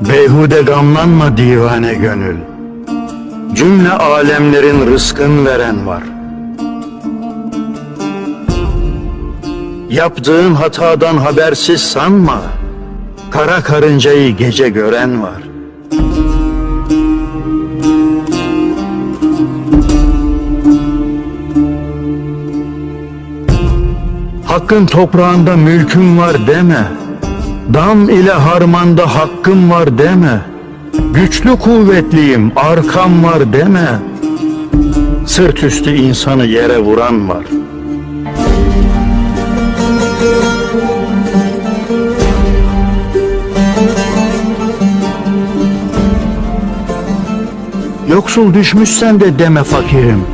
Beyhude gamlanma divane gönül. Cümle alemlerin rızkın veren var. Yaptığın hatadan habersiz sanma. Kara karıncayı gece gören var. Hakkın toprağında mülkün var deme. Dam ile harmanda hakkım var deme. Güçlü kuvvetliyim arkam var deme. Sırt üstü insanı yere vuran var. Yoksul düşmüşsen de deme fakirim.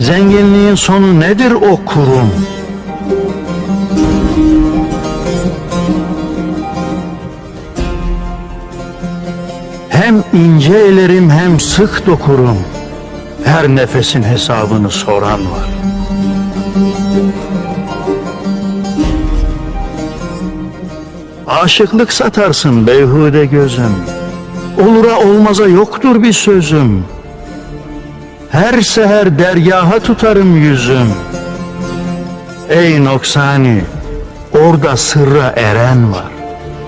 Zenginliğin sonu nedir o kurum? Hem ince elerim hem sık dokurum. Her nefesin hesabını soran var. Aşıklık satarsın beyhude gözüm. Olura olmaza yoktur bir sözüm. Her seher dergaha tutarım yüzüm. Ey noksani, orada sırra eren var.